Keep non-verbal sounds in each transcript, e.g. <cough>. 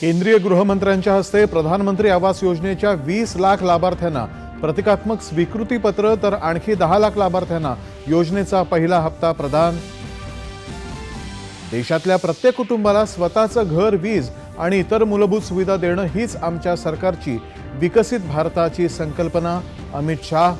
केंद्रीय गृहमंत्र्यांच्या हस्ते प्रधानमंत्री आवास योजनेच्या वीस लाख लाभार्थ्यांना प्रतिकात्मक स्वीकृतीपत्र तर आणखी दहा लाख लाभार्थ्यांना योजनेचा पहिला हप्ता प्रदान. देशातल्या प्रत्येक कुटुंबाला स्वतःचं घर वीज आणि इतर मूलभूत सुविधा देणं हीच आमच्या सरकारची विकसित भारताची संकल्पना. अमित शाह.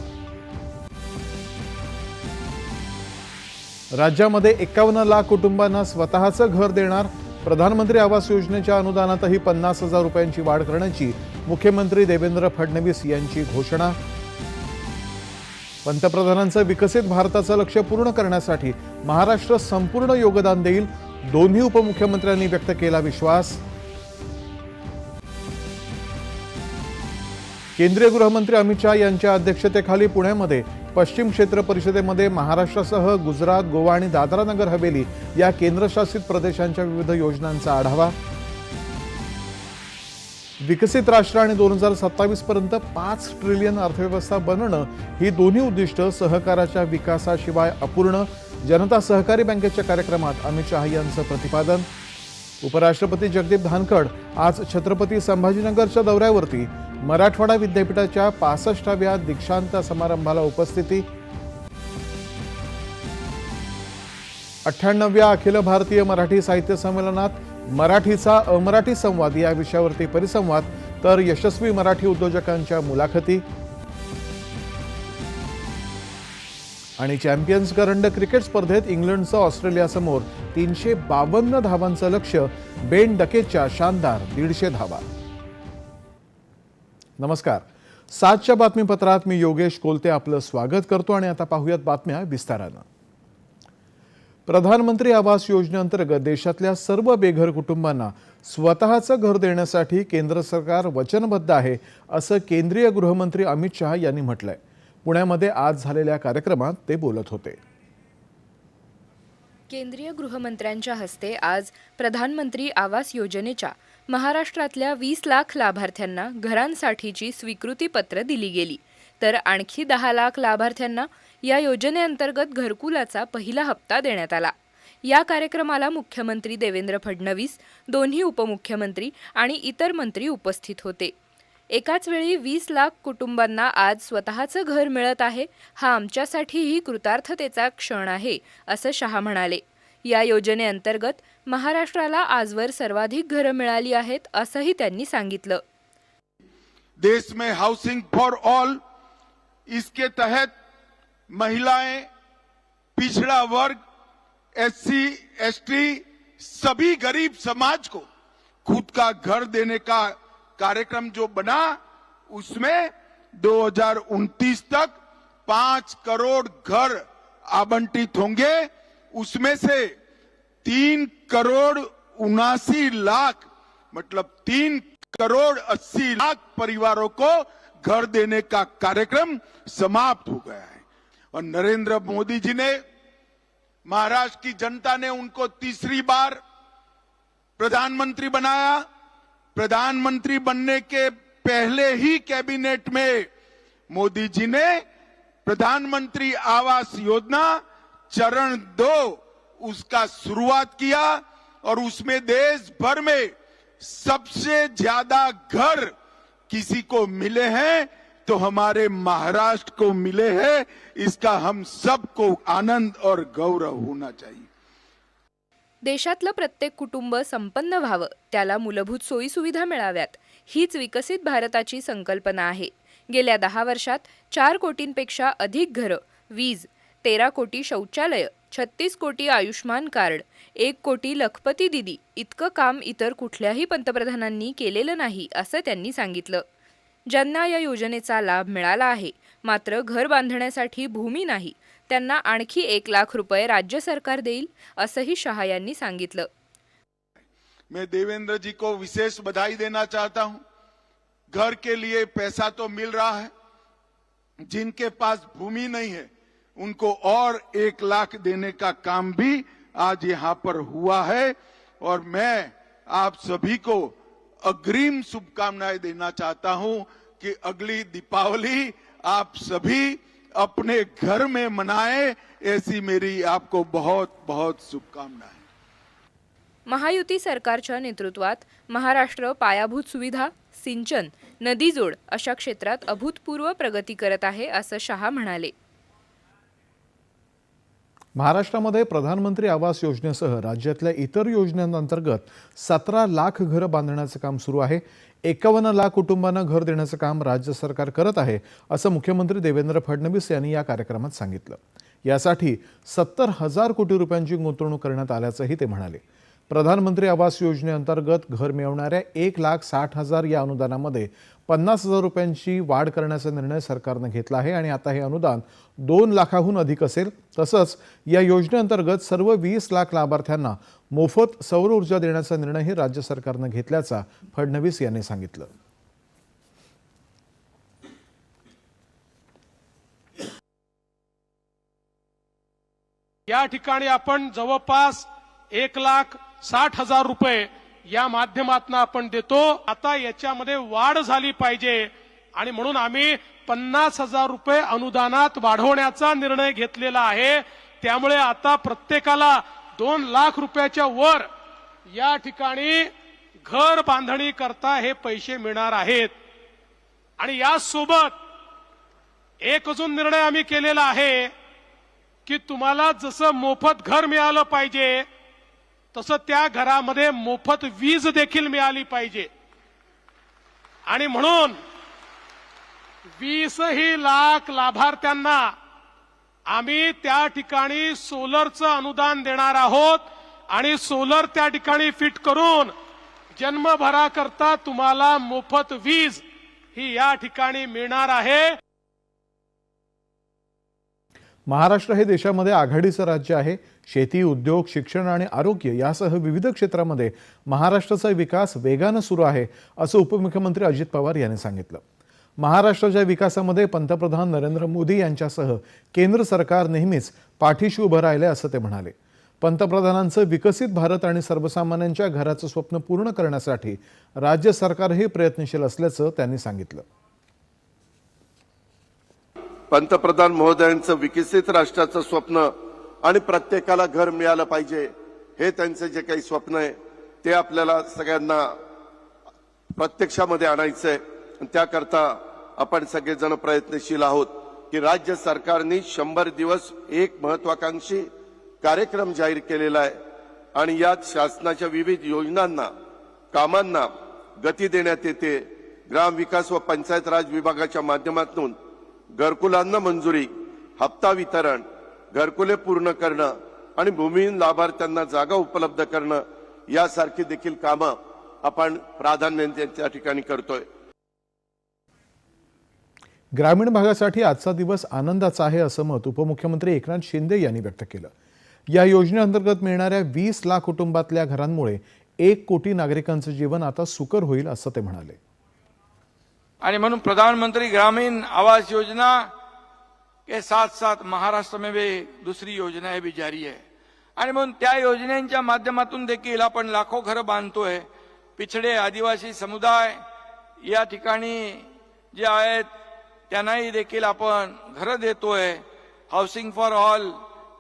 राज्यामध्ये एकावन्न लाख कुटुंबांना स्वतःचं घर देणार प्रधानमंत्री आवास योजनेच्या अनुदानातही पन्नास हजार रुपयांची वाढ करण्याची मुख्यमंत्री देवेंद्र फडणवीस यांची घोषणा. पंतप्रधानांचं विकसित भारताचं लक्ष पूर्ण करण्यासाठी महाराष्ट्र संपूर्ण योगदान देईल दोन्ही उपमुख्यमंत्र्यांनी व्यक्त केला विश्वास. केंद्रीय गृहमंत्री अमित शहा यांच्या अध्यक्षतेखाली पुण्यामध्ये पश्चिम क्षेत्र परिषदेमध्ये महाराष्ट्रासह गुजरात गोवा आणि दादरा नगर हवेली या केंद्रशासित प्रदेशांच्या विविध योजनांचा आढावा. विकसित राष्ट्र आणि दोन हजार सत्तावीस पर्यंत पाच ट्रिलियन अर्थव्यवस्था बनणं ही दोन्ही उद्दिष्ट सहकाराच्या विकासाशिवाय अपूर्ण. जनता सहकारी बँकेच्या कार्यक्रमात अमित शहा यांचं प्रतिपादन. उपराष्ट्रपती जगदीप धानखड आज छत्रपती संभाजीनगरच्या दौऱ्यावरती मराठवाडा विद्यापीठाच्या पासष्टाव्या दीक्षांत समारंभाला उपस्थिती. अठ्ठ्याण्णव्या अखिल भारतीय मराठी साहित्य संमेलनात मराठीचा अमराठी संवाद या विषयावरती परिसंवाद तर यशस्वी मराठी उद्योजकांच्या मुलाखती. आणि चॅम्पियन्स करंड क्रिकेट स्पर्धेत इंग्लंडचं ऑस्ट्रेलियासमोर तीनशे बावन्न धावांचं लक्ष बेन डकेच्या शानदार दीडशे धावा. नमस्कार. सातच्या बातमीपत्रात मी योगेश कोलते आपलं स्वागत करतो आणि आता पाहूयात बातम्या विस्तारानं. प्रधानमंत्री आवास योजनेअंतर्गत देशातल्या सर्व बेघर कुटुंबांना स्वतःचं घर देण्यासाठी केंद्र सरकार वचनबद्ध आहे असं केंद्रीय गृहमंत्री अमित शहा यांनी म्हटलंय. पुण्यामध्ये आज झालेल्या कार्यक्रमात ते बोलत होते. केंद्रीय गृहमंत्र्यांच्या हस्ते आज प्रधानमंत्री आवास योजनेच्या महाराष्ट्रातल्या वीस लाख लाभार्थ्यांना घरांसाठीची स्वीकृती पत्र दिली गेली. तर आणखी दहा लाख लाभार्थ्यांना या योजनेअंतर्गत घरकुलाचा पहिला हप्ता देण्यात आला. या कार्यक्रमाला मुख्यमंत्री देवेंद्र फडणवीस दोन्ही उपमुख्यमंत्री आणि इतर मंत्री उपस्थित होते. एकाच वेळी वीस लाख कुटुंबांना आज स्वतःचं घर मिळत आहे हा आमच्यासाठीही कृतार्थतेचा क्षण आहे असं शहा म्हणाले. या योजनेअंतर्गत महाराष्ट्राला आजवर सर्वाधिक घरं मिळाली आहेत असंही त्यांनी सांगितलं. देश में हाउसिंग फॉर ऑल इसके तहत महिलाएं पिछड़ा वर्ग एससी एसटी सभी गरीब समाज को खुद का घर देने का कार्यक्रम जो बना उसमें 2029 तक पांच करोड़ घर आवंटित होंगे। उसमें से तीन करोड़ उनासी लाख मतलब तीन करोड़ अस्सी लाख परिवारों को घर देने का कार्यक्रम समाप्त हो गया है। और नरेंद्र मोदी जी ने महाराष्ट्र की जनता ने उनको तीसरी बार प्रधानमंत्री बनाया। प्रधानमंत्री बनने के पहले ही कैबिनेट में मोदी जी ने प्रधानमंत्री आवास योजना चरण दो उसका शुरुआत किया और उसमें देश भर में सबसे ज्यादा घर किसी को मिले हैं तो हमारे महाराष्ट्र को मिले हैं। इसका हम सबको आनंद और गौरव होना चाहिए। देशातलं प्रत्येक कुटुंब संपन्न व्हावं त्याला मूलभूत सोयी सुविधा मिळाव्यात हीच विकसित भारताची संकल्पना आहे. गेल्या दहा वर्षात चार कोटींपेक्षा अधिक घरं वीज तेरा कोटी शौचालय छत्तीस कोटी आयुष्मान कार्ड एक कोटी लखपती दिदी इतकं काम इतर कुठल्याही पंतप्रधानांनी केलेलं नाही असं त्यांनी सांगितलं. ज्यांना या योजनेचा लाभ मिळाला आहे मात्र घर बांधण्यासाठी भूमी नाही त्यांना आणखी एक लाख रुपये राज्य सरकार देईल असंही शहा यांनी सांगितलं. मैं देवेंद्र जी को विशेष बधाई देना चाहता हूं। घर के लिए पैसा तो मिल रहा है जिनके पास भूमि नहीं है उनको और एक लाख देने का काम भी आज यहां पर हुआ है। और मैं आप सभी को अग्रिम शुभकामनाएं देना चाहता हूं कि अगली दीपावली आप सभी अपने घर में मनाएं ऐसी मेरी आपको बहुत बहुत शुभकामनाएं। महायुती सरकारच्या नेतृत्वात महाराष्ट्र पायाभूत सुविधा सिंचन नदीजोड अशा क्षेत्रात अभूतपूर्व प्रगती करत आहे असं शहा म्हणाले. महाराष्ट्रामध्ये प्रधानमंत्री आवास योजनेसह राज्यातल्या इतर योजनांअंतर्गत सतरा लाख घरं बांधण्याचं काम सुरू आहे. एकावन्न लाख कुटुंबांना घर देण्याचं काम राज्य सरकार करत आहे असं मुख्यमंत्री देवेंद्र फडणवीस यांनी या कार्यक्रमात सांगितलं. यासाठी सत्तर हजार कोटी रुपयांची गुंतवणूक करण्यात आल्याचंही ते म्हणाले. प्रधानमंत्री आवास योजनेअंतर्गत घर मिळवणाऱ्या एक लाख साठ हजार या अनुदानामध्ये पन्नास हजार रुपयांची वाढ करण्याचा निर्णय सरकारनं घेतला आहे आणि आता हे अनुदान दोन लाखाहून अधिक असेल. तसंच या योजनेअंतर्गत सर्व वीस लाख लाभार्थ्यांना मोफत सौर ऊर्जा देण्याचा निर्णयही राज्य सरकारनं घेतल्याचा फडणवीस यांनी सांगितलं. या ठिकाणी आपण जवळपास एक लाख साठ हजार रुपये या माध्यमातून आपण देतो. आता याच्यामध्ये वाढ झाली पाहिजे. आणि म्हणून आम्ही पन्नास हजार रुपये अनुदानात वाढवण्याचा निर्णय घेतलेला आहे. त्यामुळे आता प्रत्येकाला दोन लाख रुपयाच्या वर या ठिकाणी घर बांधणी करता हे पैसे मिळणार आहेत. आणि यासोबत एक अजून निर्णय आम्ही केलेला आहे की तुम्हाला जसं मोफत घर मिळालं पाहिजे तसं त्या घरामध्ये मोफत वीज देखील मिळाली पाहिजे. आणि म्हणून वीसही लाख लाभार्थ्यांना आम्ही त्या ठिकाणी सोलरचं अनुदान देणार आहोत आणि सोलर त्या ठिकाणी फिट करून जन्मभराकरता तुम्हाला मोफत वीज ही या ठिकाणी मिळणार आहे. महाराष्ट्र हे देशामध्ये आघाडीचं राज्य आहे. शेती उद्योग शिक्षण आणि आरोग्य यासह विविध क्षेत्रामध्ये महाराष्ट्राचा विकास वेगानं सुरू आहे असं उपमुख्यमंत्री अजित पवार यांनी सांगितलं. महाराष्ट्राच्या विकासामध्ये पंतप्रधान नरेंद्र मोदी यांच्यासह केंद्र सरकार नेहमीच पाठीशी उभं राहिले असं ते म्हणाले. पंतप्रधानांचं विकसित भारत आणि सर्वसामान्यांच्या घराचं स्वप्न पूर्ण करण्यासाठी राज्य सरकारही प्रयत्नशील असल्याचं त्यांनी सांगितलं. पंतप्रधान महोदयांचं विकसित राष्ट्राचं स्वप्न आणि प्रत्येकाला घर मिळालं पाहिजे. हे त्यांचं जे काही स्वप्न आहे ते आपल्याला सगळ्यांना प्रत्यक्षामध्ये आणायचंय. आणि त्याकरता आपण सगळेजण प्रयत्नशील आहोत की राज्य सरकारने शंभर दिवस एक महत्वाकांक्षी कार्यक्रम जाहीर केलेला आहे. आणि यात शासनाच्या विविध योजनांना कामांना गती देण्यात येते. ग्रामविकास व पंचायत राज विभागाच्या माध्यमातून घरकुलांना मंजुरी हप्ता वितरण घरकुले पूर्ण करणं आणि भूमिहीन लाभार्थ्यांना जागा उपलब्ध करणं यासारखी देखील कामं आपण प्राधान्याने त्या ठिकाणी करतोय. ग्रामीण भागासाठी आजचा दिवस आनंदाचा आहे असं मत उपमुख्यमंत्री एकनाथ शिंदे यांनी व्यक्त केलं. या योजनेअंतर्गत मिळणाऱ्या वीस लाख कुटुंबातल्या घरांमुळे एक कोटी नागरिकांचं जीवन आता सुकर होईल असं ते म्हणाले. आणि म्हणून प्रधानमंत्री ग्रामीण आवास योजना के साथ साथ महाराष्ट्र में दुसरी योजना योजनाएं भी जारी आहे आणि म्हणून त्या योजनेच्या माध्यमातून देखील आपण लाखो घरं बांधतोय. पिछडे आदिवासी समुदाय या ठिकाणी जे आहेत त्यांनाही देखील आपण घरं देतोय. हाऊसिंग फॉर ऑल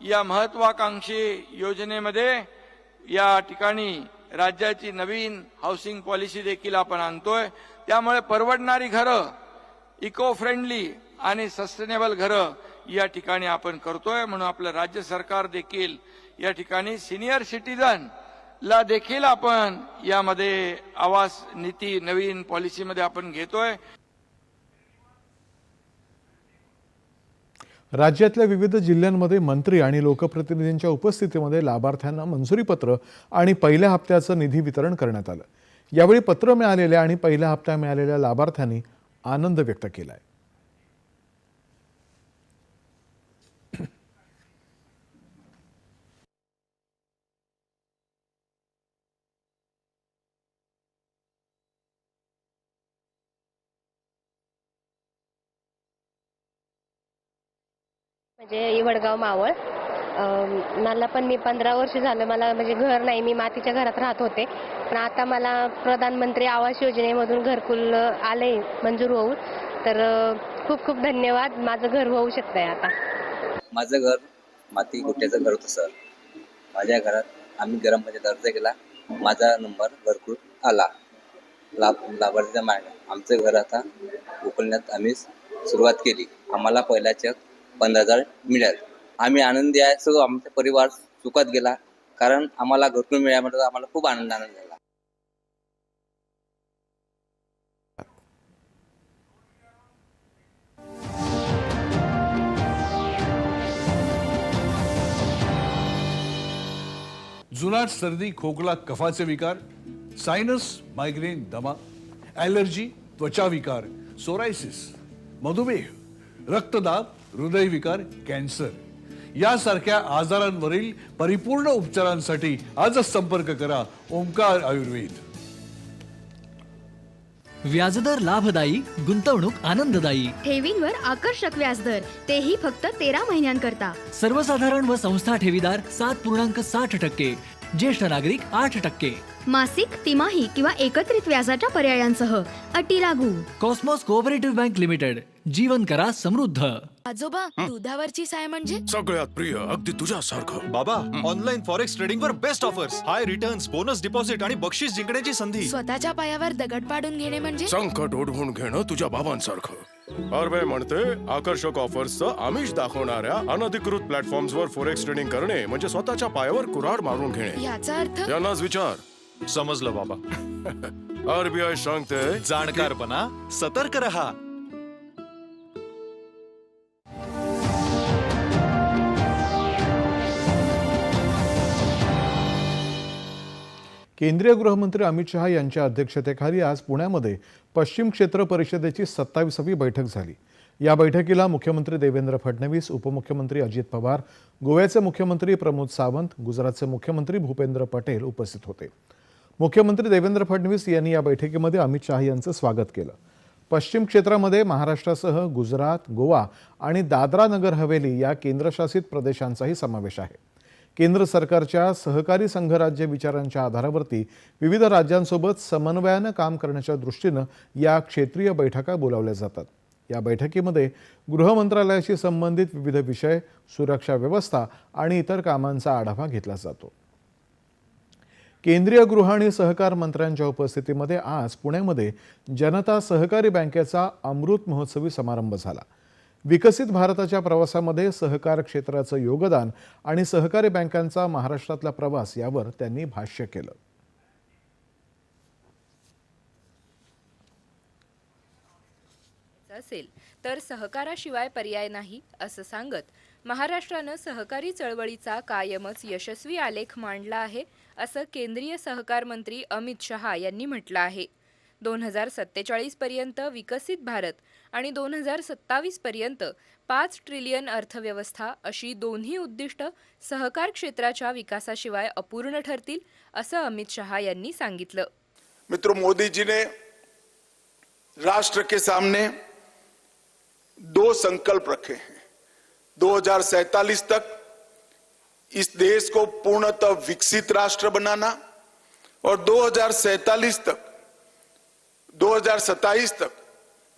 या महत्वाकांक्षी योजनेमध्ये या ठिकाणी राज्याची नवीन हाऊसिंग पॉलिसी देखील आपण आणतोय. त्यामुळे परवडणारी घरं इको फ्रेंडली आणि सस्टेनेबल घरं या ठिकाणी आपण करतोय म्हणून आपलं राज्य सरकार देखील या ठिकाणी सिनियर सिटीजन ला देखील आपण यामध्ये आवास नीती नवीन पॉलिसीमध्ये आपण घेतोय. राज्यातल्या विविध जिल्ह्यांमध्ये मंत्री आणि लोकप्रतिनिधींच्या उपस्थितीमध्ये लाभार्थ्यांना मंजुरीपत्र आणि पहिल्या हप्त्याचं निधी वितरण करण्यात आलं. यावेळी पत्र मिळालेल्या आणि पहिल्या हप्ता मिळालेल्या लाभार्थ्यांनी आनंद व्यक्त केला आहे म्हणजे इवडगाव मावळ. मला पण मी पंधरा वर्ष झालं मला म्हणजे घर नाही मी मातीच्या घरात राहत होते. पण आता मला प्रधानमंत्री आवास योजनेमधून घरकुल आले मंजूर होऊन. तर खूप खूप धन्यवाद. माझं घर होऊ शकतंय आता. माझं घर माती गुट्ट्याचं घर होतं सर. माझ्या घरात आम्ही ग्रामपंचायत अर्ज केला. माझा नंबर भरपूर आला. लाभ लाभार्थीचा मा आमचं घर आता उकलण्यात आम्ही सुरुवात केली. आम्हाला पहिला पंधरा हजार मिळाल. आम्ही आनंदी आहे सगळं आमचा परिवार सुखात गेला. कारण आम्हाला घरकुल मिळाल्यामुळे आम्हाला खूप आनंद आनंद झाला. जुनाट सर्दी खोकला कफाचे विकार सायनस मायग्रेन दमा ॲलर्जी त्वचा विकार सोरायसिस मधुमेह रक्तदाब हृदयविकार कॅन्सर. यासारख्या आजारांवरील परिपूर्ण उपचारांसाठी आजच संपर्क करा ओंकार आयुर्वेद. व्याजदर लाभदायी गुंतवणूक आनंददायी. ठेवींवर आकर्षक व्याजदर तेही फक्त तेरा महिन्यांकरता. सर्वसाधारण व संस्था ठेवीदार सात पूर्णांक साठ टक्के ज्येष्ठ नागरिक आठ टक्के. मासिक तिमाही किंवा एकत्रित व्याजाच्या पर्यायांसह अटी लागू. Cosmos cooperative bank limited. जीवन करा समृद्ध. आजोबा दुधावरची साय म्हणजे? सगळ्यात प्रिय अगदी तुझ्यासारखं. बाबा ऑनलाईन फॉरेक्स ट्रेडिंग वर best offers high returns bonus deposit आणि बक्षीस जिंकण्याची संधी. स्वतःच्या पायावर दगड पाडून घेणे म्हणजे? संकट ओढवून घेणं तुझ्या बाबांसारखं. अरबे म्हणते आकर्षक ऑफर्सचं आमिष दाखवणाऱ्या अनधिकृत प्लॅटफॉर्म्स वर फॉरेक्स ट्रेडिंग करणे म्हणजे स्वतःच्या पायावर कुऱ्हाड मारून घेणे. याचा अर्थ? यांनाच विचार. समजलं बाबा. <laughs> आरबीआय सांगते जाणकारपणा सतर्क रहा. केंद्रीय गृहमंत्री अमित शहा यांच्या अध्यक्षतेखाली आज पुण्यामध्ये पश्चिम क्षेत्र परिषदेची सत्तावीसावी बैठक झाली. या बैठकीला मुख्यमंत्री देवेंद्र फडणवीस उपमुख्यमंत्री अजित पवार गोव्याचे मुख्यमंत्री प्रमोद सावंत गुजरातचे मुख्यमंत्री भूपेंद्र पटेल उपस्थित होते. मुख्यमंत्री देवेंद्र फडणवीस यांनी या बैठकीमध्ये अमित शहा यांचं स्वागत केलं. पश्चिम क्षेत्रामध्ये महाराष्ट्रासह गुजरात गोवा आणि दादरा नगर हवेली या केंद्रशासित प्रदेशांचाही समावेश आहे. केंद्र सरकारच्या सहकारी संघराज्य विचारांच्या आधारावरती विविध राज्यांसोबत समन्वयानं काम करण्याच्या दृष्टीनं या क्षेत्रीय बैठका बोलावल्या जातात. या बैठकीमध्ये गृह मंत्रालयाशी संबंधित विविध विषय सुरक्षा व्यवस्था आणि इतर कामांचा आढावा घेतला जातो. केंद्रीय गृह आणि सहकार मंत्र्यांच्या उपस्थितीमध्ये आज पुण्यामध्ये जनता सहकारी बँकेचा अमृत महोत्सवी समारंभ झाला. विकसित भारताच्या प्रवासामध्ये सहकार क्षेत्राचं योगदान आणि सहकारी बँकांचा महाराष्ट्रातला प्रवास यावर त्यांनी भाष्य केलं. असेल तर सहकाराशिवाय पर्याय नाही असं सांगत महाराष्ट्रानं सहकारी चळवळीचा कायमच यशस्वी आलेख मांडला आहे असं केंद्रीय सहकार मंत्री अमित शहा यांनी म्हटलं आहे. दोन हजार सत्तेचाळीस पर्यंत विकसित भारत आणि दोन हजार सत्तावीसपर्यंत पाच ट्रिलियन अर्थव्यवस्था अशी दोन्ही उद्दिष्ट सहकार क्षेत्राच्या विकासाशिवाय अपूर्ण ठरतील असं अमित शहा यांनी सांगितलं. मित्र मोदीजीने राष्ट्र के सामने दो संकल्प रखे हैं। 2047 तक इस देश को पूर्णतः विकसित राष्ट्र बनाना और 2047 तक 2027 तक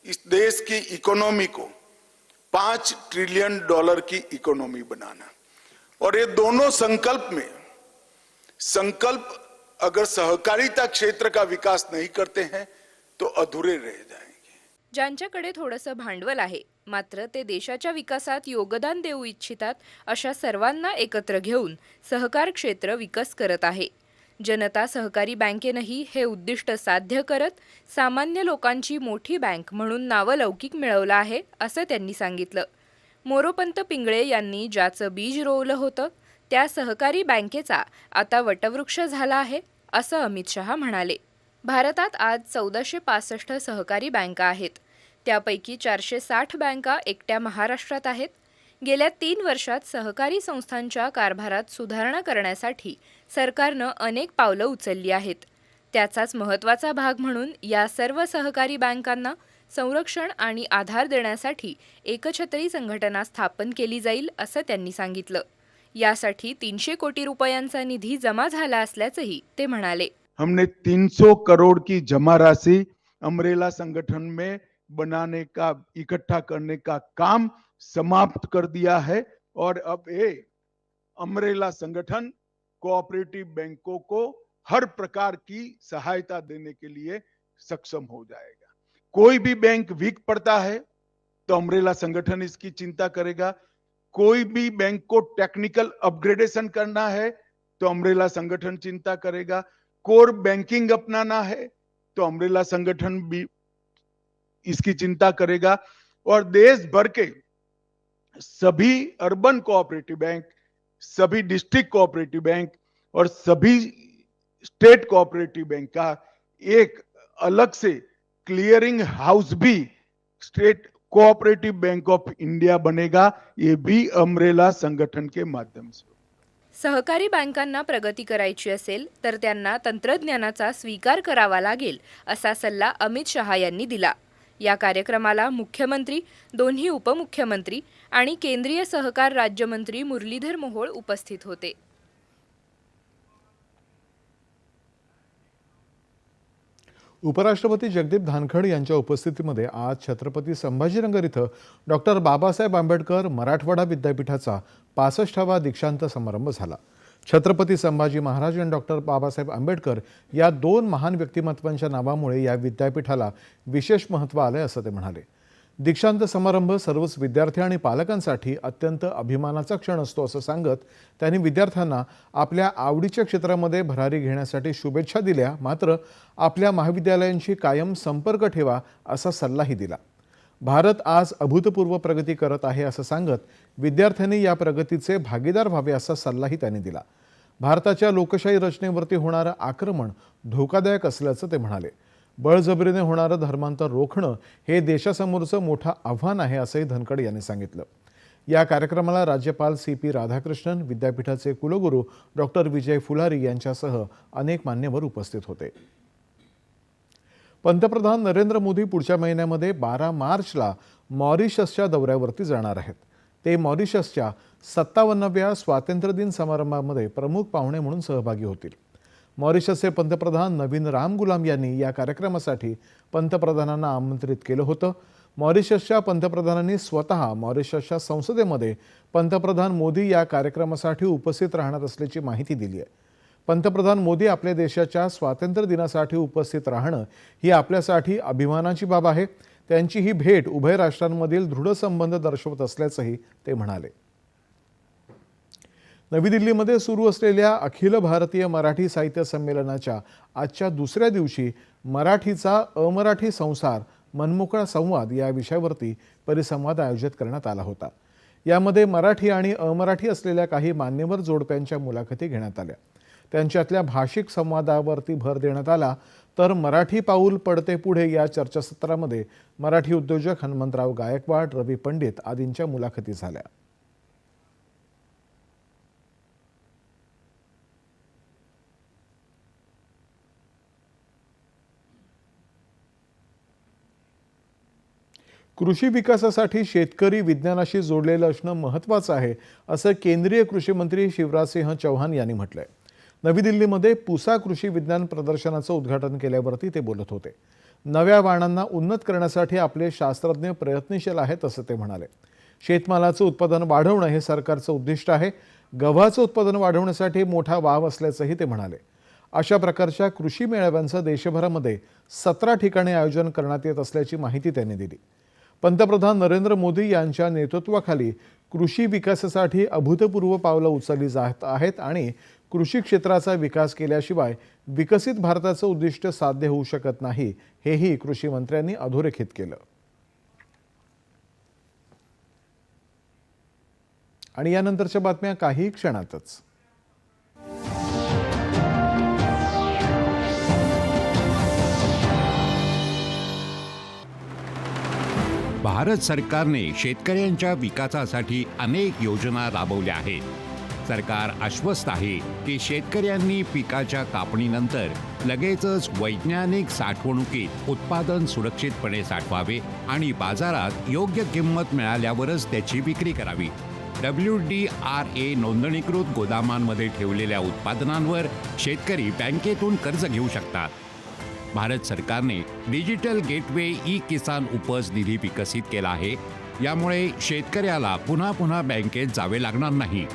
इस देश की इकोनॉमी को पांच ट्रिलियन डॉलर की इकोनॉमी बनाना। और ये दोनों संकल्प में संकल्प अगर सहकारिता क्षेत्र का विकास नहीं करते हैं तो अधूरे रह जाएंगे। ज्यांच्याकडे थोडंसं भांडवल आहे मात्र ते देशाच्या विकासात योगदान देऊ इच्छितात अशा सर्वांना एकत्र घेऊन सहकार क्षेत्र विकास करत आहे. जनता सहकारी बँकेनंही हे उद्दिष्ट साध्य करत सामान्य लोकांची मोठी बँक म्हणून नावलौकिक मिळवलं आहे असं त्यांनी सांगितलं. मोरोपंत पिंगळे यांनी ज्याचं बीज रोवलं होतं त्या सहकारी बँकेचा आता वटवृक्ष झाला आहे असं अमित शहा म्हणाले. भारतात आज चौदाशे पासष्ट सहकारी बँका आहेत. त्यापैकी चारशे साठ बँका एकट्या महाराष्ट्रात आहेत. गेल्या तीन वर्षात सहकारी संस्थांच्या कारभारात सुधारणा करण्यासाठी सरकारनं अनेक पावलं उचलली आहेत. त्याचाच महत्त्वाचा भाग म्हणून या सर्व सहकारी बँकांना संरक्षण आणि आधार देण्यासाठी एकछत्री संघटना स्थापन केली जाईल असं त्यांनी सांगितलं. यासाठी तीनशे कोटी रुपयांचा निधी जमा झाला असल्याचंही ते म्हणाले. हमने 300 करोड़ की जमा राशि अमरेला संगठन में बनाने का इकट्ठा करने का काम समाप्त कर दिया है और अब ये अमरेला संगठन कोऑपरेटिव बैंकों को हर प्रकार की सहायता देने के लिए सक्षम हो जाएगा। कोई भी बैंक वीक पड़ता है तो अमरेला संगठन इसकी चिंता करेगा। कोई भी बैंक को टेक्निकल अपग्रेडेशन करना है तो अमरेला संगठन चिंता करेगा। कोर बैंकिंग अपनाना है तो अमरेला संगठन भी इसकी चिंता करेगा। और देश भर के सभी अर्बन कोऑपरेटिव बैंक सभी डिस्ट्रिक्ट कोऑपरेटिव बैंक और सभी स्टेट कोऑपरेटिव बैंक का एक अलग से क्लियरिंग हाउस भी state cooperative bank of India बनेगा ये भी अमरेला संगठन के माध्यम से सहकारी बँकांना प्रगती करायची असेल तर त्यांना तंत्रज्ञानाचा स्वीकार करावा लागेल असा सल्ला अमित शहा यांनी दिला. या कार्यक्रमाला मुख्यमंत्री दोन्ही उपमुख्यमंत्री आणि केंद्रीय सहकार राज्यमंत्री मुरलीधर मोहोळ उपस्थित होते. उपराष्ट्रपती जगदीप धानखड यांच्या उपस्थितीमध्ये आज छत्रपती संभाजीनगर इथं डॉक्टर बाबासाहेब आंबेडकर मराठवाडा विद्यापीठाचा पासष्टावा दीक्षांत समारंभ झाला. छत्रपती संभाजी महाराज आणि डॉक्टर बाबासाहेब आंबेडकर या दोन महान व्यक्तिमत्वांच्या नावामुळे या विद्यापीठाला विशेष महत्त्व आलंय असं ते म्हणाले. दीक्षांत समारंभ सर्वच विद्यार्थी आणि पालकांसाठी अत्यंत अभिमानाचा क्षण असतो असं सांगत त्यांनी विद्यार्थ्यांना आपल्या आवडीच्या क्षेत्रामध्ये भरारी घेण्यासाठी शुभेच्छा दिल्या मात्र आपल्या महाविद्यालयांशी कायम संपर्क ठेवा असा सल्लाही दिला. भारत आज अभूतपूर्व प्रगती करत आहे असं सांगत विद्यार्थ्यांनी या प्रगतीचे भागीदार व्हावे असा सल्लाही त्यांनी दिला. भारताच्या लोकशाही रचनेवरती होणारं आक्रमण धोकादायक असल्याचं ते म्हणाले. बळजबरीने होणारं धर्मांतर रोखणं हे देशासमोरचं मोठं आव्हान आहे असंही धनखड यांनी सांगितलं. या कार्यक्रमाला राज्यपाल सी पी राधाकृष्णन विद्यापीठाचे कुलगुरू डॉक्टर विजय फुलारी यांच्यासह अनेक मान्यवर उपस्थित होते. पंतप्रधान नरेंद्र मोदी पुढच्या महिन्यामध्ये बारा मार्चला मॉरिशसच्या दौऱ्यावरती जाणार आहेत. ते मॉरिशसच्या सत्तावन्नाव्या स्वातंत्र्य दिन समारंभामध्ये प्रमुख पाहुणे म्हणून सहभागी होतील. मॉरिशसचे पंतप्रधान नवीन राम गुलाम यांनी या कार्यक्रमासाठी पंतप्रधानांना आमंत्रित केलं होतं. मॉरिशसच्या पंतप्रधानांनी स्वतः मॉरिशसच्या संसदेमध्ये पंतप्रधान मोदी या कार्यक्रमासाठी उपस्थित राहणार असल्याची माहिती दिली आहे. पंतप्रधान मोदी आपल्या देशाच्या स्वातंत्र्य दिनासाठी उपस्थित राहणं ही आपल्यासाठी अभिमानाची बाब आहे. त्यांची ही भेट उभय राष्ट्रांमधील दृढ संबंध दर्शवत असल्याचंही ते म्हणाले. नवी दिल्लीमध्ये सुरू असलेल्या अखिल भारतीय मराठी साहित्य संमेलनाच्या आजच्या दुसऱ्या दिवशी मराठीचा अमराठी संसार मनमोकळा संवाद या विषयावरती परिसंवाद आयोजित करण्यात आला होता. यामध्ये मराठी आणि अमराठी असलेल्या काही मान्यवर जोडप्यांच्या मुलाखती घेण्यात आल्या. त्यांच्यातल्या भाषिक संवादावरती भर देण्यात आला. तर मराठी पाऊल पडते पुढे या चर्चासत्रामध्ये मराठी उद्योजक हनुमंतराव गायकवाड रवी पंडित आदींच्या मुलाखती झाल्या. कृषी विकासासाठी शेतकरी विज्ञानाशी जोडलेलं असणं महत्त्वाचं आहे असं केंद्रीय कृषी मंत्री शिवराजसिंह चौहान यांनी म्हटलं आहे नवी दिल्लीमध्ये पुसा कृषी विज्ञान प्रदर्शनाचं उद्घाटन केल्यावरती ते बोलत होते. नव्या वाणांना उन्नत करण्यासाठी आपले शास्त्रज्ञ प्रयत्नशील आहेत असं ते म्हणाले. शेतमालाचं उत्पादन वाढवणं हे सरकारचं उद्दिष्ट आहे. गव्हाचं उत्पादन वाढवण्यासाठी मोठा वाव असल्याचंही ते म्हणाले. अशा प्रकारच्या कृषी मेळाव्यांचं देशभरामध्ये सतरा ठिकाणी आयोजन करण्यात येत असल्याची माहिती त्यांनी दिली. पंतप्रधान नरेंद्र मोदी यांच्या नेतृत्वाखाली कृषी विकासासाठी अभूतपूर्व पावलं उचलली जात आहेत आणि कृषी क्षेत्राचा विकास केल्याशिवाय विकसित भारताचं उद्दिष्ट साध्य होऊ शकत नाही हेही कृषी मंत्र्यांनी अधोरेखित केलं. आणि यानंतरच्या बातम्या काही क्षणातच. भारत सरकारने शेतकऱ्यांच्या विकासासाठी अनेक योजना राबवल्या आहेत. सरकार आश्वस्त आहे की शेतकऱ्यांनी पिकाच्या कापणीनंतर लगेचच वैज्ञानिक साठवणुकीत उत्पादन सुरक्षितपणे साठवावे आणि बाजारात योग्य किंमत मिळाल्यावरच त्याची विक्री करावी. डब्ल्यू डी आर ए नोंदणीकृत गोदामांमध्ये ठेवलेल्या उत्पादनांवर शेतकरी बँकेतून कर्ज घेऊ शकतात. भारत सरकारने डिजिटल गेटवे ई किसान उपज निधी विकसित केला आहे. यामुळे शेतकऱ्याला पुन्हा पुन्हा बँकेत जावे लागणार नाही.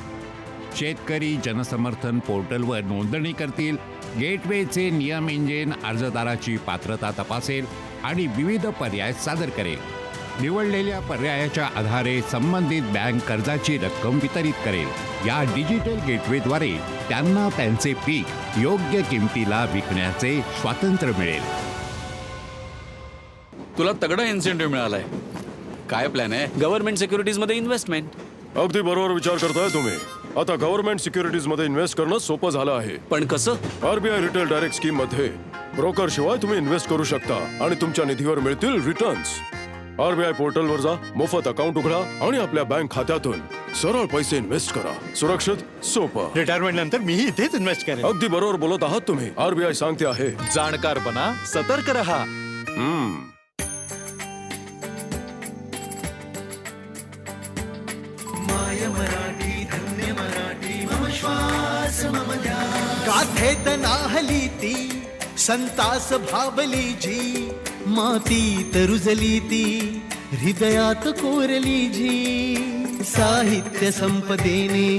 शेतकरी जनसमर्थन पोर्टलवर नोंदणी करतील. गेटवेचे नियम इंजिन अर्जदाराची पात्रता तपासेल आणि विविध पर्याय सादर करेल. निवडलेल्या पर्यायाच्या आधारे संबंधित बँक कर्जाची रक्कम वितरित करेल. या डिजिटल गेटवेद्वारे त्यांना त्यांचे पीक योग्य किमतीला विकण्याचे स्वातंत्र्य मिळेल. तुला तगडा इन्सेंटिव्ह मिळालाय. काय प्लॅन आहे? गव्हर्नमेंट सिक्युरिटीजमध्ये इन्व्हेस्टमेंट अगदी बरोबर विचार करताय तुम्ही. आता गव्हर्नमेंट सिक्युरिटीजमध्ये इन्व्हेस्ट करणं सोपं झालं आहे. पण कसं? आरबीआय रिटेल डायरेक्ट स्कीममध्ये ब्रोकर शिवाय तुम्ही इन्व्हेस्ट करू शकता आणि तुमच्या निधीवर मिळतील रिटर्न्स आरबीआय पोर्टलवर जा मोफत अकाउंट उघडा आणि आपल्या बँक खात्यातून सरळ पैसे इन्व्हेस्ट करा. सुरक्षित सोपं. रिटायरमेंट नंतर मीही इथेच इन्व्हेस्ट करेन. अगदी बरोबर बोलत आहात तुम्ही. आरबीआय सांगते आहे. जाणकार बना सतर्क रहा. हम्म. गाथेत नाहली ती संतास भावली जी मातीत रुजली ती हृदयात कोरली जी साहित्य संपदेने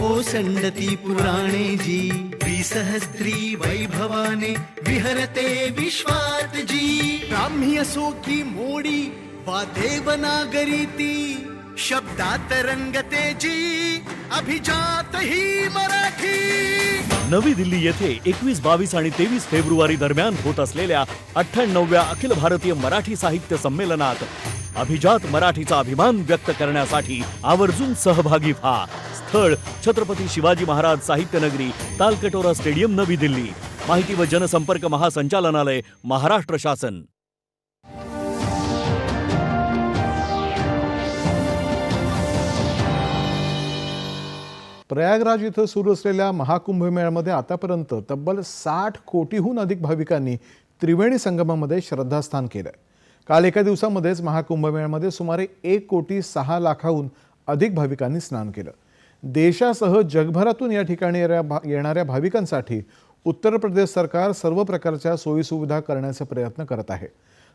ओसंडती पुराणे जी त्रिसहस्त्री वैभवाने विहरते विश्वात जी ब्राह्मी असो की मोडी वा देवनागरी ती. शब्दात रंगते जी अभिजात ही मराठी. नवी दिल्ली येथे एकवीस बावीस आणि तेवीस फेब्रुवारी दरम्यान होत असलेल्या अठ्ठ्याण्णवव्या अखिल भारतीय मराठी साहित्य संमेलनात अभिजात मराठीचा अभिमान व्यक्त करण्यासाठी आवर्जून सहभागी व्हा. स्थळ छत्रपती शिवाजी महाराज साहित्य नगरी तालकटोरा स्टेडियम नवी दिल्ली. माहिती व जनसंपर्क महासंचालनालय महाराष्ट्र शासन. प्रयागराज इथं सुरू असलेल्या महाकुंभ मेळ्यामध्ये आतापर्यंत तब्बल साठ कोटीहून अधिक भाविकांनी त्रिवेणी संगमामध्ये श्रद्धास्थान केलंय. काल एका दिवसामध्येच महाकुंभ मेळ्यामध्ये सुमारे एक कोटी सहा लाखाहून अधिक भाविकांनी स्नान केलं. देशासह जगभरातून या ठिकाणी येणाऱ्या भाविकांसाठी उत्तर प्रदेश सरकार सर्व प्रकारच्या सोयीसुविधा करण्याचा प्रयत्न करत आहे.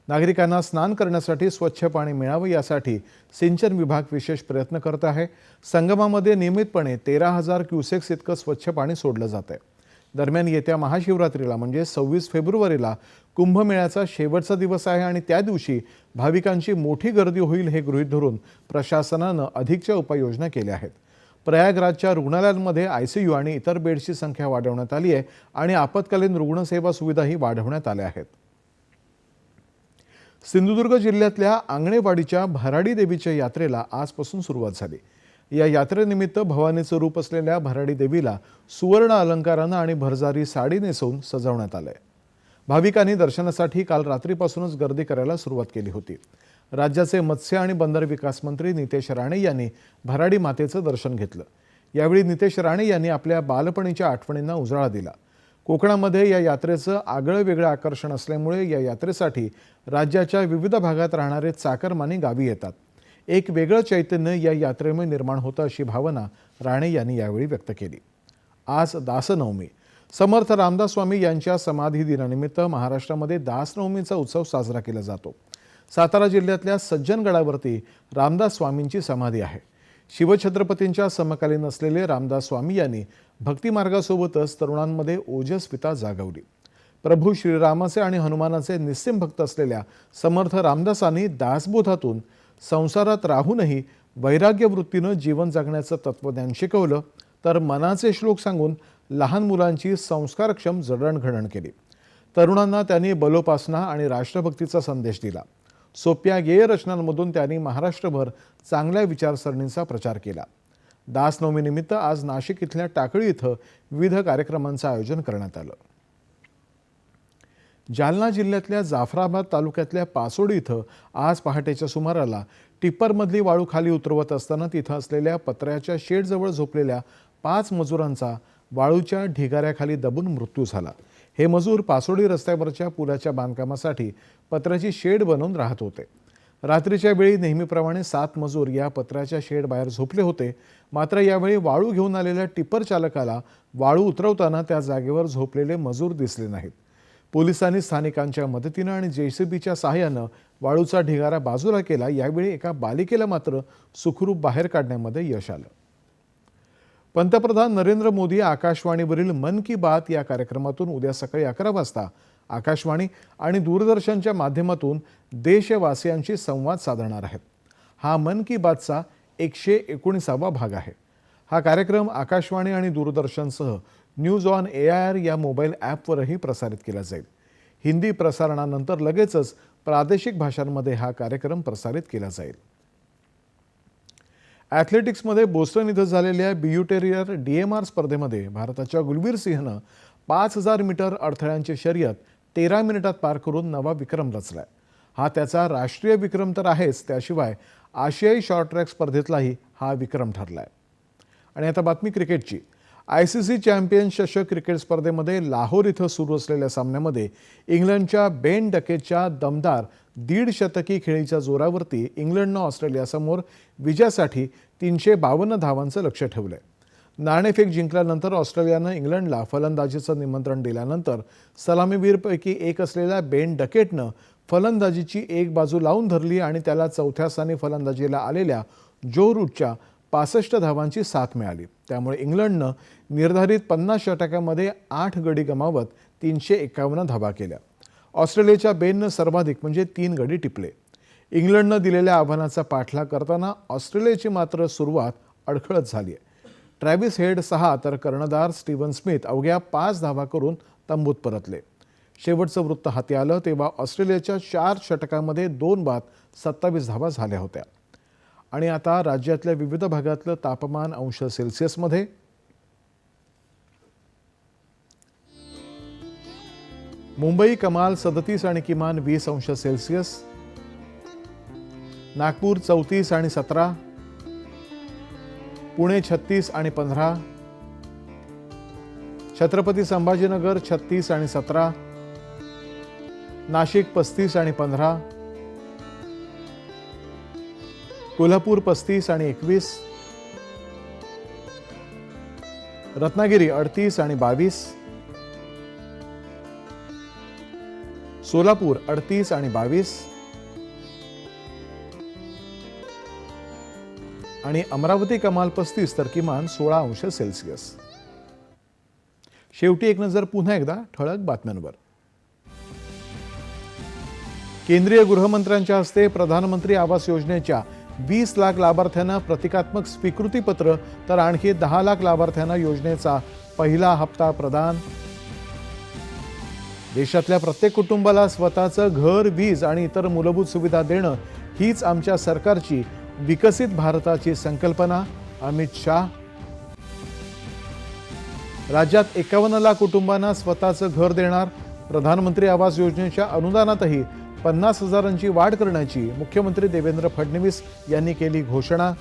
नागरिकांना स्नान करण्यासाठी स्वच्छ पाणी मिळावं यासाठी सिंचन विभाग विशेष प्रयत्न करत आहे. संगमामध्ये नियमितपणे तेरा हजार क्युसेक्स इतकं स्वच्छ पाणी सोडलं जात आहे दरम्यान येत्या महाशिवरात्रीला म्हणजे सव्वीस फेब्रुवारीला कुंभमेळ्याचा शेवटचा दिवस आहे आणि त्या दिवशी भाविकांची मोठी गर्दी होईल हे गृहीत धरून प्रशासनानं अधिकच्या उपाययोजना केल्या आहेत. प्रयागराजच्या रुग्णालयांमध्ये आय सी यू आणि इतर बेड्सची संख्या वाढवण्यात आली आहे आणि आपत्कालीन रुग्णसेवा सुविधाही वाढवण्यात आल्या आहेत. सिंधुदुर्ग जिल्ह्यातल्या आंगणेवाडीच्या भराडी देवीच्या यात्रेला आजपासून सुरुवात झाली. या यात्रेनिमित्त भवानीचं रूप असलेल्या भराडी देवीला सुवर्ण अलंकारानं आणि भरजारी साडी नेसवून सजवण्यात आलंय. भाविकांनी दर्शनासाठी काल रात्रीपासूनच गर्दी करायला सुरुवात केली होती. राज्याचे मत्स्य आणि बंदर विकास मंत्री नितेश राणे यांनी भराडी मातेचं दर्शन घेतलं. यावेळी नितेश राणे यांनी आपल्या बालपणीच्या आठवणींना उजाळा दिला. कोकणामध्ये या यात्रेचं आगळं वेगळं आकर्षण असल्यामुळे या यात्रेसाठी राज्याच्या विविध भागात राहणारे चाकरमानी गावी येतात. एक वेगळं चैतन्य या यात्रेमुळे निर्माण होतं अशी भावना राणे यांनी यावेळी व्यक्त केली. आज दासनवमी. समर्थ रामदास स्वामी यांच्या समाधी दिनानिमित्त महाराष्ट्रामध्ये दासनवमीचा उत्सव साजरा केला जातो. सातारा जिल्ह्यातल्या सज्जनगडावरती रामदास स्वामींची समाधी आहे. शिवछत्रपतींच्या समकालीन असलेले रामदास स्वामी यांनी भक्तिमार्गासोबतच तरुणांमध्ये ओजस्विता जागवली. प्रभू श्रीरामाचे आणि हनुमानाचे निस्सिम भक्त असलेल्या समर्थ रामदासांनी दासबोधातून संसारात राहूनही वैराग्यवृत्तीनं जीवन जगण्याचं तत्वज्ञान शिकवलं तर मनाचे श्लोक सांगून लहान मुलांची संस्कारक्षम जडणघडण केली. तरुणांना त्यांनी बलोपासना आणि राष्ट्रभक्तीचा संदेश दिला. सोप्या गेय रचनांमधून त्यांनी महाराष्ट्रभर चांगल्या विचारसरणींचा प्रचार केला. दासनवमीनिमित्त आज नाशिक इथल्या टाकळी इथं विविध कार्यक्रमांचं आयोजन करण्यात आलं. जालना जिल्ह्यातल्या जाफराबाद तालुक्यातल्या पासोडी इथं आज पहाटेच्या सुमाराला टिप्परमधली वाळू खाली उतरवत असताना तिथं असलेल्या पत्र्याच्या शेडजवळ झोपलेल्या पाच मजुरांचा वाळूच्या ढिगाऱ्याखाली दबून मृत्यू झाला. हे मजूर पासोडी रस्त्यावरच्या पुलाच्या बांधकामासाठी पत्र्याची शेड बनवून राहत होते. रात्रीच्या वेळी नेहमीप्रमाणे सात मजूर या पत्र्याच्या शेड बाहेर झोपले होते. मात्र यावेळी वाळू घेऊन आलेल्या टिपर चालकाला वाळू उतरवताना त्या जागेवर झोपलेले मजूर दिसले नाहीत. पोलिसांनी स्थानिकांच्या मदतीनं आणि जेसीबीच्या सहाय्यानं वाळूचा ढिगारा बाजूला केला. यावेळी एका बालिकेला मात्र सुखरूप बाहेर काढण्यामध्ये यश आलं. पंतप्रधान नरेंद्र मोदी आकाशवाणीवरील मन की बात या कार्यक्रमातून उद्या सकाळी अकरा वाजता आकाशवाणी आणि दूरदर्शनच्या माध्यमातून देशवासियांशी संवाद साधणार आहेत. हा मन की बातचा एकशे एकोणीसावा भाग आहे. हा कार्यक्रम आकाशवाणी आणि दूरदर्शनसह news on A I R या मोबाईल ॲपवरही प्रसारित केला जाईल. हिंदी प्रसारणानंतर लगेचच प्रादेशिक भाषांमध्ये हा कार्यक्रम प्रसारित केला जाईल. ॲथलेटिक्समध्ये बोस्टन इथं झालेल्या बियुटेरियर डी एम आर स्पर्धेमध्ये भारताच्या गुलबीर सिंहनं पाच हजार मीटर अडथळ्यांची शर्यत तेरा मिनिटात पार करून नवा विक्रम रचलाय. हा त्याचा राष्ट्रीय विक्रम तर आहेच त्याशिवाय आशियाई शॉर्ट ट्रॅक स्पर्धेतलाही हा विक्रम ठरलाय. आणि आता बातमी क्रिकेटची. आय सी सी चॅम्पियन चषक क्रिकेट स्पर्धेमध्ये लाहोर इथं सुरू असलेल्या सामन्यामध्ये इंग्लंडच्या बेन डकेच्या दमदार दीड शतकी खेळीच्या जोरावरती इंग्लंडनं ऑस्ट्रेलियासमोर विजयासाठी तीनशे बावन्न धावांचं लक्ष ठेवलं आहे नाणेफेक जिंकल्यानंतर ऑस्ट्रेलियानं इंग्लंडला फलंदाजीचं निमंत्रण दिल्यानंतर सलामीवीरपैकी एक असलेल्या बेन डकेटनं फलंदाजीची एक बाजू लावून धरली आणि त्याला चौथ्या स्थानी फलंदाजीला आलेल्या जो रूटच्या पासष्ट धावांची साथ मिळाली. त्यामुळे इंग्लंडनं निर्धारित पन्नास षटकामध्ये आठ गडी गमावत तीनशे एकावन्न धावा केल्या. ऑस्ट्रेलियाच्या बेननं सर्वाधिक म्हणजे तीन गडी टिपले. इंग्लंडनं दिलेल्या आव्हानाचा पाठलाग करताना ऑस्ट्रेलियाची मात्र सुरुवात अडखळत झाली आहे ट्रॅव्हिस हेड सहा तर कर्णधार स्टीव्हन स्मिथ अवघ्या पाच धावा करून तंबूत परतले. शेवटचं वृत्त हाती आलं तेव्हा ऑस्ट्रेलियाच्या चार षटकामध्ये दोन बाद सत्तावीस धावा झाल्या होत्या. आणि आता राज्यातल्या विविध भागातलं तापमान अंश सेल्सिअसमध्ये मुंबई कमाल सदतीस आणि किमान वीस अंश सेल्सिअस नागपूर चौतीस आणि सतरा पुणे छत्तीस आणि पंधरा. छत्रपती संभाजीनगर छत्तीस आणि सतरा. नाशिक पस्तीस आणि पंधरा. कोल्हापूर पस्तीस आणि एकवीस. रत्नागिरी अडतीस आणि बावीस. सोलापूर अडतीस आणि बावीस. आणि अमरावती कमाल पस्तीस तर किमान सोळा अंश सेल्सिअस. शेवटी एक नजर पुन्हा एकदा ठळक बातम्यांवर. केंद्रीय गृहमंत्र्यांच्या हस्ते प्रधानमंत्री आवास योजनेच्या वीस लाख लाभार्थ्यांना प्रतिकात्मक स्वीकृतीपत्र तर आणखी दहा लाख लाभार्थ्यांना योजनेचा पहिला हप्ता प्रदान. देशातल्या प्रत्येक कुटुंबाला स्वतःचं घर वीज आणि इतर मूलभूत सुविधा देणं हीच आमच्या सरकारची विकसित भारताची संकल्पना अमित शाह. राज्यात एकावन्न लाख कुटुंबांना स्वतःचं घर देणार प्रधानमंत्री आवास योजनेच्या अनुदानातही पन्नास हजारांची वाढ करण्याची मुख्यमंत्री देवेंद्र फडणवीस यांनी केली घोषणा.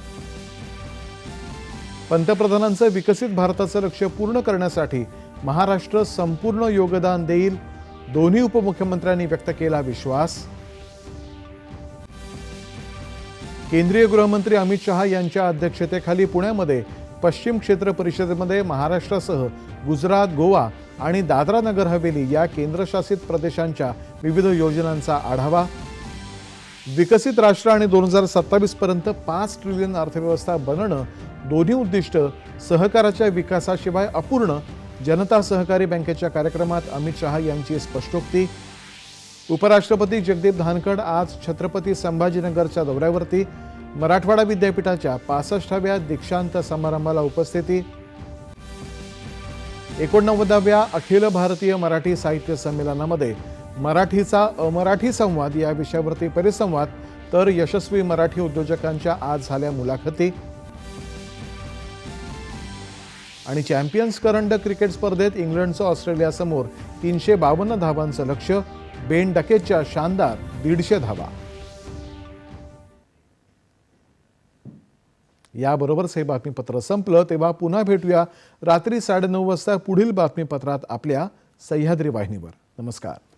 पंतप्रधानांचं विकसित भारताचं लक्ष पूर्ण करण्यासाठी महाराष्ट्र संपूर्ण योगदान देईल दोन्ही उपमुख्यमंत्र्यांनी व्यक्त केला विश्वास. केंद्रीय गृहमंत्री अमित शहा यांच्या अध्यक्षतेखाली पुण्यामध्ये पश्चिम क्षेत्र परिषदेमध्ये महाराष्ट्रासह गुजरात गोवा आणि दादरा नगर हवेली या केंद्रशासित प्रदेशांच्या विविध योजनांचा आढावा. विकसित राष्ट्र आणि दोन हजार सत्तावीस पर्यंत पाच ट्रिलियन अर्थव्यवस्था बनणं दोन्ही उद्दिष्ट सहकाराच्या विकासाशिवाय अपूर्ण. जनता सहकारी बँकेच्या कार्यक्रमात अमित शहा यांची स्पष्टोक्ती उपराष्ट्रपती जगदीप धानखड आज छत्रपती संभाजीनगरच्या दौऱ्यावरती मराठवाडा विद्यापीठाच्या पासष्टाव्या दीक्षांत समारंभाला उपस्थिती. एकोणनव्वदाव्या अखिल भारतीय मराठी साहित्य संमेलनामध्ये मराठीचा अमराठी संवाद या विषयावरती परिसंवाद तर यशस्वी मराठी उद्योजकांच्या आज झाल्या मुलाखती. आणि चॅम्पियन्स करंडक क्रिकेट स्पर्धेत इंग्लंडचं ऑस्ट्रेलियासमोर तीनशे बावन्न धावांचं लक्ष बेन डकेच्या शानदार दीडशे धावा. याबरोबरच हे बातमीपत्र संपलं तेव्हा पुन्हा भेटूया रात्री साडेनऊ वाजता पुढील बातमीपत्रात आपल्या सह्याद्री वाहिनीवर. नमस्कार.